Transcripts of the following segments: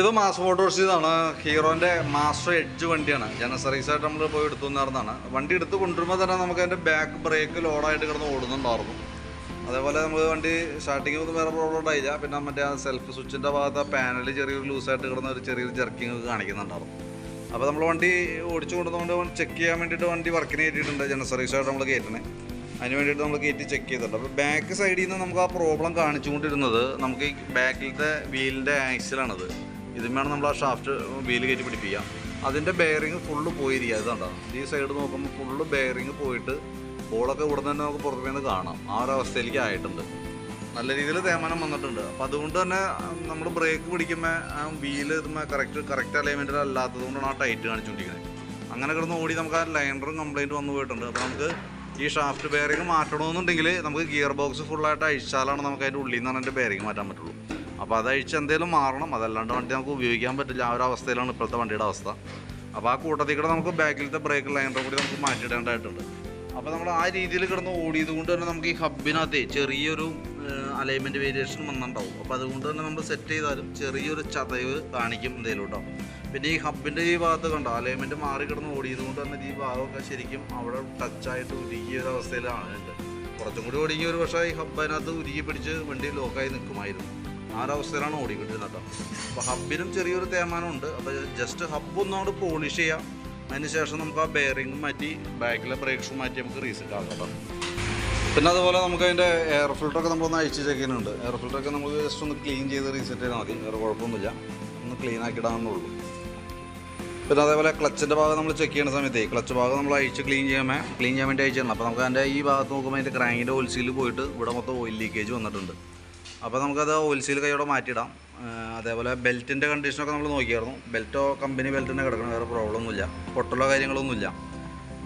ഇത് mass photos ഇതാണ്. ഹീറോന്റെ master edge വണ്ടിയാണ്. ജനസറീസ് ആയിട്ട് നമ്മൾ പോയി എടുത്തു തന്നായിരുന്നതാണ് വണ്ടി എടുത്ത് കൊണ്ടുവരുമ്പോൾ തന്നെ നമുക്ക് അതിന്റെ ബാക്ക് ബ്രേക്ക് ലോഡായിട്ട് കിടന്ന് ഓടുന്നുണ്ടായിരുന്നു. അതേപോലെ നമുക്ക് വണ്ടി സ്റ്റാർട്ടിങ് ഒന്നും വേറെ പ്രോബ്ലം ഉണ്ടായില്ല. പിന്നെ മറ്റേ ആ സെൽഫ് സ്വിച്ചിന്റെ ഭാഗത്ത് ആ പാനൽ ചെറിയൊരു ലൂസായിട്ട് കിടന്ന ഒരു ചെറിയൊരു ജർക്കിങ് കാണിക്കുന്നുണ്ടായിരുന്നു. അപ്പോൾ നമ്മൾ വണ്ടി ഓടിച്ചു കൊണ്ടുവന്നുകൊണ്ട് ചെക്ക് ചെയ്യാൻ വേണ്ടിയിട്ട് വണ്ടി വർക്കിന് കയറ്റിയിട്ടുണ്ട് ജന സർവീസായിട്ട് നമ്മൾ കയറ്റണേ അതിന് വേണ്ടിയിട്ട് നമ്മൾ കയറ്റി ചെക്ക് ചെയ്തിട്ടുണ്ട്. അപ്പോൾ ബാക്ക് സൈഡിൽ നിന്ന് നമുക്ക് ആ പ്രോബ്ലം കാണിച്ചുകൊണ്ടിരുന്നത് നമുക്ക് ഈ ബാക്കിലത്തെ വീലിന്റെ ആക്സിലാണത് ഇതിന്മേണ് നമ്മൾ ആ ഷാഫ്റ്റ് വീൽ കയറ്റി പിടിപ്പിക്കുക. അതിന്റെ ബെയറിങ് ഫുള്ള് പോയിരിക്കുക. ഇതുണ്ടോ ഈ സൈഡ് നോക്കുമ്പോൾ ഫുള്ള് ബെയറിങ് പോയിട്ട് ബോളൊക്കെ ഇവിടെ തന്നെ നമുക്ക് പുറത്തു നിന്ന് കാണാം. ആ ഒരു അവസ്ഥയിലേക്ക് ആയിട്ടുണ്ട്. നല്ല രീതിയിൽ തേമാനം വന്നിട്ടുണ്ട്. അപ്പോൾ അതുകൊണ്ട് തന്നെ നമ്മൾ ബ്രേക്ക് പിടിക്കുമ്പോൾ ആ വീൽ ഇതുമ്പോൾ കറക്റ്റ് കറക്റ്റ് അലൈൻമെന്റിൽ അല്ലാത്തത് കൊണ്ടാണ് ആ ടൈറ്റ് കാണിച്ചുകൊണ്ടിരിക്കുന്നത് അങ്ങനെ കിടന്ന് ഓടി നമുക്ക് ആ ലൈനറും കംപ്ലൈന്റ് വന്നു പോയിട്ടുണ്ട്. അപ്പോൾ നമുക്ക് ഈ ഷാഫ്റ്റ് ബെയറിങ് മാറ്റണമെന്നുണ്ടെങ്കിൽ നമുക്ക് ഗിയർ ബോക്സ് ഫുള്ളായിട്ട് അഴിച്ചാലാണ് നമുക്ക് അതിന്റെ ഉള്ളിൽ നിന്നാണ് അതിന്റെ ബെയറിങ് മാറ്റാൻ പറ്റുള്ളൂ. അപ്പോൾ അതഴിച്ച് എന്തെങ്കിലും മാറണം. അതല്ലാണ്ട് വണ്ടി നമുക്ക് ഉപയോഗിക്കാൻ പറ്റില്ല. ആ ഒരു അവസ്ഥയിലാണ് ഇപ്പോഴത്തെ വണ്ടിയുടെ അവസ്ഥ. അപ്പോൾ ആ കൂട്ടത്തിൽ കൂടെ നമുക്ക് ബാക്കിലത്തെ ബ്രേക്ക് ലൈനറും കൂടി നമുക്ക് മാറ്റിയിടേണ്ടതായിട്ടുണ്ട്. അപ്പോൾ നമ്മൾ ആ രീതിയിൽ കിടന്ന് ഓടിയത് കൊണ്ട് തന്നെ നമുക്ക് ഈ ഹബിനകത്ത് ചെറിയൊരു അലൈൻമെന്റ് വേരിയേഷൻ വന്നിട്ടുണ്ടാവും. അപ്പോൾ അതുകൊണ്ട് തന്നെ നമ്മൾ സെറ്റ് ചെയ്താലും ചെറിയൊരു ചതവ് കാണിക്കും എന്തെങ്കിലും കേട്ടോ പിന്നെ ഈ ഹബിന്റെ ഈ ഭാഗത്ത് കണ്ടോ? അലൈൻമെന്റ് മാറി കിടന്ന് ഓടിയത് കൊണ്ട് തന്നെ ഈ ഭാഗമൊക്കെ ശരിക്കും അവിടെ ടച്ചായിട്ട് ഉരുകിയ ഒരു അവസ്ഥയിലാണ്. കുറച്ചും കൂടി ഓടിക്കുക ഒരു പക്ഷേ ഈ ഹബ് ഉരുകി പിടിച്ച് വണ്ടി ലോക്കായി നിൽക്കുമായിരുന്നു. ആ ഒരു ഓടിക്കൊണ്ടിരുന്നത് കേട്ടോ. അപ്പോൾ ഹബിനും ചെറിയൊരു തേമാനമുണ്ട് അപ്പോൾ ജസ്റ്റ് ഹബ് ഒന്നുകൂടെ പോളിഷ് ചെയ്യാം. അതിന് ശേഷം നമുക്ക് ആ ബെയറിംഗ് മാറ്റി ബാക്കിലെ ബ്രേക്ക് മാറ്റി നമുക്ക് റീസെറ്റ് ആക്കാം കേട്ടോ. പിന്നെ അതുപോലെ നമുക്ക് അതിന്റെ എയർ ഫിൽറ്ററൊക്കെ നമ്മളൊന്ന് അഴിച്ച് ചെക്ക് ചെയ്യുന്നുണ്ട്. എയർ ഫിൽറ്ററൊക്കെ നമുക്ക് ജസ്റ്റ് ഒന്ന് ക്ലീൻ ചെയ്ത് റീസെറ്റ് ചെയ്താൽ മതി. വേറെ കുഴപ്പമൊന്നുമില്ല. ഒന്ന് ക്ലീൻ ആക്കി പിന്നെ അതേപോലെ ക്ലച്ചിന്റെ ഭാഗം നമ്മൾ ചെക്ക് ചെയ്യുന്ന സമയത്ത് ക്ലച്ച് ഭാഗം നമ്മൾ അഴിച്ച് ക്ലീൻ ചെയ്യാമേ ക്ലീൻ ചെയ്യാൻ വേണ്ടി അയച്ചിട്ടുണ്ട് അപ്പോൾ നമുക്ക് അതിന്റെ ഈ ഭാഗത്ത് നോക്കുമ്പോൾ അതിന്റെ ക്രാങ്കിന്റെ ഓയിൽ സീൽ പോയിട്ട് ഇവിടെ മൊത്തം ഓയിൽ ലീക്കേജ് വന്നിട്ടുണ്ട്. അപ്പോൾ നമുക്കത് ഓയിൽ കൈയോടെ മാറ്റിയിടാം. അതേപോലെ ബെൽറ്റിന്റെ കണ്ടീഷനൊക്കെ നമ്മൾ നോക്കിയായിരുന്നു. ബെൽറ്റോ കമ്പനി ബെൽറ്റ് തന്നെ കിടക്കണം വേറെ പ്രോബ്ലം ഒന്നുമില്ല. പൊട്ടലോ കാര്യങ്ങളൊന്നുമില്ല.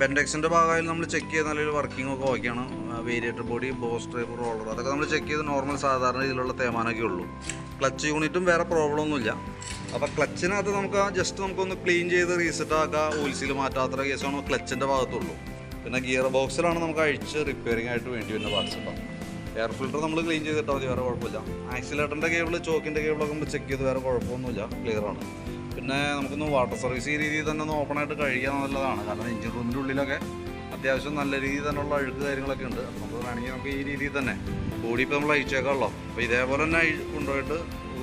ബെൻഡെക്സിന്റെ ഭാഗമായാലും നമ്മൾ ചെക്ക് ചെയ്ത് നല്ലൊരു വർക്കിംഗ് ഒക്കെ ഓക്കെയാണ് വേരിയേറ്റർ ബോഡി ബോസ് ടൈപ്പ് റോളർ അതൊക്കെ നമ്മൾ ചെക്ക് ചെയ്ത് നോർമൽ സാധാരണ രീതിയിലുള്ള തേമാനൊക്കെ ഉള്ളൂ. ക്ലച്ച് യൂണിറ്റും വേറെ പ്രോബ്ലം ഒന്നുമില്ല. അപ്പോൾ ക്ലച്ചിനകത്ത് നമുക്ക് ജസ്റ്റ് നമുക്കൊന്ന് ക്ലീൻ ചെയ്ത് റീസെറ്റ് ആക്കുക. ഓയിൽ സീൽ മാറ്റാത്ത കേസാണ് ക്ലച്ചിന്റെ ഭാഗത്തുള്ളൂ. പിന്നെ ഗിയർ ബോക്സിലാണ് നമുക്ക് അഴിച്ച് റിപ്പയറിംഗ് ആയിട്ട് വേണ്ടി വരുന്ന പാർട്സ് ഉണ്ടാവും എയർ ഫിൽറ്റർ നമ്മൾ ക്ലീൻ ചെയ്തിട്ടാൽ മതി വേറെ കുഴപ്പമില്ല. ആക്സിലേറ്ററിന്റെ കേബിൾ ചോക്കിന്റെ കേബിളൊക്കെ നമ്മൾ ചെക്ക് ചെയ്ത് വേറെ കുഴപ്പമൊന്നുമില്ല ക്ലിയർ ആണ്. പിന്നെ നമുക്കൊന്ന് വാട്ടർ സർവീസ് ഈ രീതിയിൽ തന്നെ ഒന്ന് ഓപ്പണായിട്ട് കഴിക്കാൻ നല്ലതാണ്. കാരണം എഞ്ചിൻ റൂമിന്റെ ഉള്ളിലൊക്കെ അത്യാവശ്യം നല്ല രീതിയിൽ തന്നെയുള്ള അഴുക്ക് കാര്യങ്ങളൊക്കെ ഉണ്ട്. അപ്പോൾ നമുക്ക് വേണമെങ്കിൽ നമുക്ക് ഈ രീതിയിൽ തന്നെ ബോഡി ഇപ്പോൾ നമ്മൾ അഴിച്ചേക്കാമല്ലോ അപ്പോൾ ഇതേപോലെ തന്നെ കൊണ്ടുപോയിട്ട്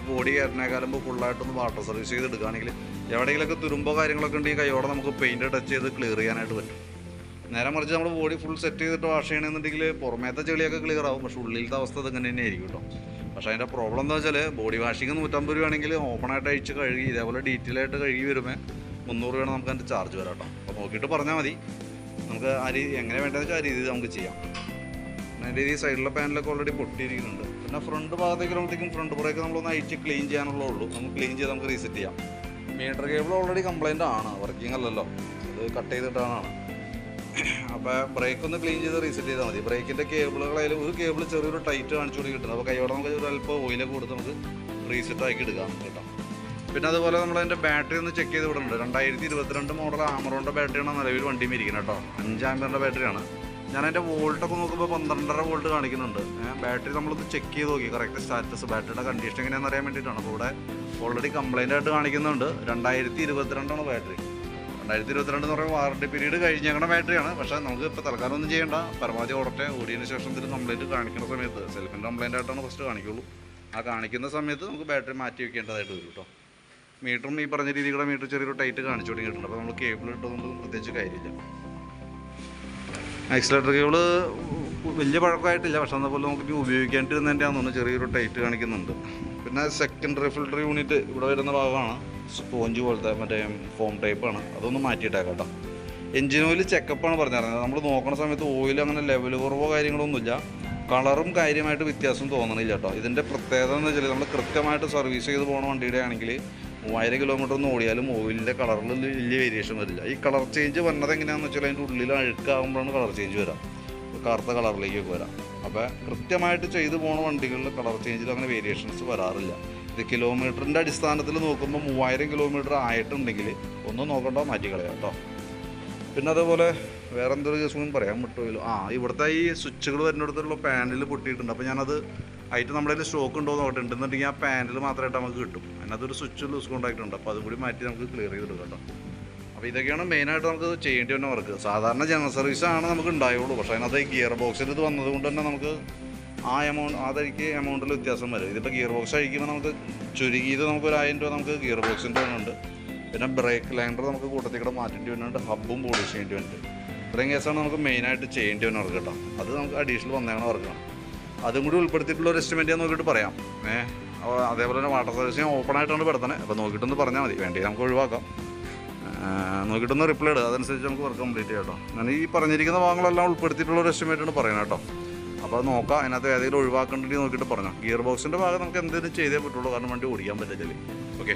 ബോഡി കയറിനേക്കാളും ഇപ്പോൾ ഫുള്ളായിട്ടൊന്ന് വാട്ടർ സർവീസ് ചെയ്ത് എടുക്കുകയാണെങ്കിൽ എവിടെയെങ്കിലൊക്കെ തുരുമ്പോ കാര്യങ്ങളൊക്കെ ഉണ്ടെങ്കിൽ കൈയോടെ നമുക്ക് പെയിന്റ് ടച്ച് ചെയ്ത് ക്ലിയർ ചെയ്യാനായിട്ട് പറ്റും. നേരെ മറിച്ച് നമ്മൾ ബോഡി ഫുൾ സെറ്റ് ചെയ്തിട്ട് വാഷ് ചെയ്യണമെന്നുണ്ടെങ്കിൽ പുറമേത്തെ ചെളിയൊക്കെ ക്ലിയർ ആവും. പക്ഷെ ഉള്ളിലത്തെ അവസ്ഥ ഇതങ്ങനെ തന്നെ ആയിരിക്കും കേട്ടോ. പക്ഷെ അതിന്റെ പ്രോബ്ലം എന്താ വെച്ചാൽ ബോഡി വാഷിങ് നൂറ്റമ്പത് രൂപയാണെങ്കിൽ ഓപ്പണായിട്ട് അഴിച്ച് കഴുകി ഇതേപോലെ ഡീറ്റെയിൽ ആയിട്ട് കഴുകി വരുമ്പോൾ മുന്നൂറ് രൂപയാണ് നമുക്ക് അതിന്റെ ചാർജ് വരാം കേട്ടോ. അപ്പോൾ നോക്കിയിട്ട് പറഞ്ഞാൽ മതി. നമുക്ക് ആ രീതി എങ്ങനെ വേണ്ടതെന്ന് വെച്ചാൽ ആ രീതിയിൽ നമുക്ക് ചെയ്യാം. അതിന്റെ ഈ സൈഡിലെ പാനലൊക്കെ ഓൾറെഡി പൊട്ടിയിരിക്കുന്നുണ്ട്. പിന്നെ ഫ്രണ്ട് ഭാഗത്തേക്ക് വരുമ്പോഴത്തേക്കും ഫ്രണ്ട് ബ്രേക്ക് നമ്മളൊന്ന് അഴിച്ച് ക്ലീൻ ചെയ്യാനുള്ളൂ നമുക്ക് ക്ലീൻ ചെയ്ത് നമുക്ക് റീസെറ്റ് ചെയ്യാം. മീറ്റർ കേബിൾ ഓൾറെഡി കംപ്ലൈന്റ് ആണ്. വർക്കിംഗ് അല്ലല്ലോ. അത് കട്ട് ചെയ്തിട്ടാണ്. അപ്പോൾ ബ്രേക്ക് ഒന്ന് ക്ലീൻ ചെയ്ത് റീസെറ്റ് ചെയ്താൽ മതി. ബ്രേക്കിന്റെ കേബിളുകളായാലും ഒരു കേബിൾ ചെറിയൊരു ടൈറ്റ് കാണിച്ചു കൂടി കിട്ടുന്നത് അപ്പോൾ കൈയോടെ നമുക്ക് ഒരു അല്പം ഓയിലൊക്കെ കൊടുത്ത് നമുക്ക് റീസെറ്റ് ആക്കി എടുക്കാം കേട്ടോ. പിന്നെ അതുപോലെ നമ്മൾ അതിന്റെ ബാറ്ററി ഒന്ന് ചെക്ക് ചെയ്ത് വിടുന്നുണ്ട് രണ്ടായിരത്തി ഇരുപത്തിരണ്ട് മോഡൽ ആമറോണിന്റെ ബാറ്ററിയാണ് നിലവിൽ വണ്ടിയും ഇരിക്കുന്നത് കേട്ടോ. അഞ്ച് ആമ്പറിന്റെ ബാറ്ററിയാണ് ഞാൻ അതിന്റെ വോൾട്ടൊക്കെ നോക്കുമ്പോൾ പന്ത്രണ്ടര വോൾട്ട് കാണിക്കുന്നുണ്ട്. ബാറ്ററി നമ്മളൊന്ന് ചെക്ക് ചെയ്ത് നോക്കി. കറക്റ്റ് സ്റ്റാറ്റസ് ബാറ്ററിയുടെ കണ്ടീഷൻ എങ്ങനെയാണെന്ന് അറിയാൻ വേണ്ടിയിട്ടാണ്. അപ്പോൾ ഇവിടെ ഓൾറെഡി കംപ്ലൈന്റ് ആയിട്ട് കാണിക്കുന്നുണ്ട്. രണ്ടായിരത്തി ഇരുപത്തിരണ്ടാണ് ബാറ്ററി രണ്ടായിരത്തി ഇരുപത്തിരണ്ട് എന്ന് പറയുമ്പോൾ വാറണ്ടി പീരീഡ് കഴിഞ്ഞേക്കണ ബാറ്ററിയാണ് പക്ഷേ നമുക്ക് ഇപ്പോൾ തൽക്കാലം ഒന്നും ചെയ്യേണ്ട. പരമാവധി ഓടട്ടെ. ഓടിയതിന് ശേഷം ഇതിൽ കംപ്ലൈന്റ് കാണിക്കുന്ന സമയത്ത് സെൽഫിന്റെ കംപ്ലൈന്റ് ആയിട്ടാണ് ഫസ്റ്റ് കാണിക്കുള്ളൂ. ആ കാണിക്കുന്ന സമയത്ത് നമുക്ക് ബാറ്ററി മാറ്റി വെക്കേണ്ടതായിട്ട് വരും കേട്ടോ മീറ്ററും ഈ പറഞ്ഞ രീതിയിലുള്ള മീറ്റർ ചെറിയൊരു ടൈറ്റ് കാണിച്ചു തുടങ്ങിയിട്ടുണ്ട് അപ്പോൾ നമ്മൾ കേബിൾ ഇട്ടതുകൊണ്ട് പ്രത്യേകിച്ച് കാര്യമില്ല. ആക്സിലേറ്റർ കേബിൾ വലിയ പഴക്കമായിട്ടില്ല. പക്ഷെ എന്നാൽ പോലും നമുക്ക് ഉപയോഗിക്കേണ്ടിരുന്നതിന്റെ ആണെന്ന് ചെറിയൊരു ടൈറ്റ് കാണിക്കുന്നുണ്ട്. പിന്നെ സെക്കൻഡറി റിഫിൽട്ടർ യൂണിറ്റ് ഇവിടെ വരുന്ന ഭാഗമാണ്. സ്പോഞ്ച് പോലത്തെ മറ്റേ ഫോം ടൈപ്പാണ് അതൊന്ന് മാറ്റിയിട്ടേക്കാം കേട്ടോ എഞ്ചിൻ ഓയിൽ ചെക്കപ്പാണ് പറഞ്ഞിരുന്നത്. നമ്മൾ നോക്കുന്ന സമയത്ത് ഓയിൽ അങ്ങനെ ലെവൽ കുറവോ കാര്യങ്ങളൊന്നുമില്ല കളറും കാര്യമായിട്ട് വ്യത്യാസം തോന്നണില്ല കേട്ടോ ഇതിന്റെ പ്രത്യേകത എന്ന് വെച്ചാൽ നമ്മൾ കൃത്യമായിട്ട് സർവീസ് ചെയ്ത് പോകുന്ന വണ്ടിയുടെ ആണെങ്കിൽ മൂവായിരം കിലോമീറ്റർ ഒന്ന് ഓടിയാലും ഓയിലിന്റെ കളറിൽ വലിയ വേരിയേഷൻ വരില്ല. ഈ കളർ ചേഞ്ച് വന്നത് എങ്ങനെയാണെന്ന് വെച്ചാൽ അതിന്റെ ഉള്ളിൽ അഴുക്കാകുമ്പോഴാണ് കളർ ചേഞ്ച് വരാം. കറുത്ത കളറിലേക്കൊക്കെ വരാം. അപ്പോൾ കൃത്യമായിട്ട് ചെയ്തു പോകുന്ന വണ്ടികളിൽ കളർ ചേഞ്ചിൽ അങ്ങനെ വേരിയേഷൻസ് വരാറില്ല. ഇത് കിലോമീറ്ററിന്റെ അടിസ്ഥാനത്തിൽ നോക്കുമ്പോൾ മൂവായിരം കിലോമീറ്റർ ആയിട്ടുണ്ടെങ്കിൽ ഒന്നും നോക്കണ്ട മാറ്റി കളയാം കേട്ടോ. പിന്നെ അതേപോലെ വേറെ എന്തൊരു കേസും പറയാൻ പറ്റുമല്ലോ ആ ഇവിടുത്തെ ഈ സ്വിച്ചുകൾ വരുന്നിടത്തുള്ള പാനൽ പൊട്ടിയിട്ടുണ്ട്. അപ്പോൾ ഞാനത് ആയിട്ട് നമ്മുടെ കയ്യിൽ സ്റ്റോക്ക് ഉണ്ടോ എന്ന് നോക്കട്ടെ. ആ പാനൽ മാത്രമായിട്ട് നമുക്ക് കിട്ടും. അതിനകത്ത് അതിനകത്തൊരു സ്വിച്ച് ലൂസ് കൊണ്ടായിട്ടുണ്ട് അപ്പോൾ അതും കൂടി മാറ്റി നമുക്ക് ക്ലിയർ ചെയ്തെടുക്കാം കേട്ടോ. അപ്പോൾ ഇതൊക്കെയാണ് മെയിനായിട്ട് നമുക്ക് ചെയ്യേണ്ടി വരുന്ന വർക്ക് സാധാരണ ജനറൽ സർവീസാണ് നമുക്ക് ഉണ്ടായുള്ളൂ. പക്ഷേ അതിനകത്ത് ഗിയർ ബോക്സിൽ ഇത് വന്നതുകൊണ്ട് തന്നെ നമുക്ക് ആ എമൗണ്ട് അതെനിക്ക് എമൗണ്ടിൽ വ്യത്യാസം വരും. ഇതിപ്പോൾ ഗിയർ ബോക്സ് അഴിക്കുമ്പോൾ നമുക്ക് ചുരുങ്ങിയത് നമുക്ക് ഒരു ആയിരം രൂപ നമുക്ക് ഗിയർ ബോക്സിന്റെ വരുന്നുണ്ട് പിന്നെ ബ്രേക്ക് ലാൻഡർ നമുക്ക് കൂട്ടത്തിൽ കൂടെ മാറ്റേണ്ടി വരുന്നുണ്ട്. ഹബ്ബും പോളിഷ് ചെയ്യേണ്ടി വരുന്നുണ്ട്. ഇത്രയും കേസാണ് നമുക്ക് മെയിനായിട്ട് ചെയ്യേണ്ടി വരുന്ന വർക്ക് കേട്ടോ. അത് നമുക്ക് അഡീഷണൽ വന്നേക്കണ വർക്കാണ്. അതും കൂടി ഉൾപ്പെടുത്തിയിട്ടുള്ള ഒരു എസ്റ്റിമേറ്റ് ഞാൻ നോക്കിയിട്ട് പറയാം. അതേപോലെ തന്നെ വാട്ടർ സർവീസ് ഞാൻ ഓപ്പൺ ആയിട്ടാണ് പെടുത്തണേ അപ്പോൾ നോക്കിയിട്ടൊന്ന് പറഞ്ഞാൽ മതി. വേണ്ടി നമുക്ക് ഒഴിവാക്കാം. നോക്കിയിട്ടൊന്ന് റിപ്ലൈ ഇടുക അതനുസരിച്ച് നമുക്ക് വർക്ക് കംപ്ലീറ്റ് ചെയ്യാം കേട്ടോ. ഞാൻ ഈ പറഞ്ഞിരിക്കുന്ന ഭാഗങ്ങളെല്ലാം ഉൾപ്പെടുത്തിയിട്ടുള്ള ഒരു എസ്റ്റിമേറ്റ് ആണ് പറയുന്നത് കേട്ടോ. അപ്പോൾ അത് നോക്കാം. അതിനകത്ത് ഏതെങ്കിലും ഒഴിവാക്കേണ്ടി നോക്കിയിട്ട് പറഞ്ഞു. ഗിയർ ബോക്സിന്റെ ഭാഗം നമുക്ക് എന്തെങ്കിലും ചെയ്തേ പറ്റുള്ളൂ. കാരണം വണ്ടി ഓടിക്കാൻ പറ്റില്ല ഓക്കെ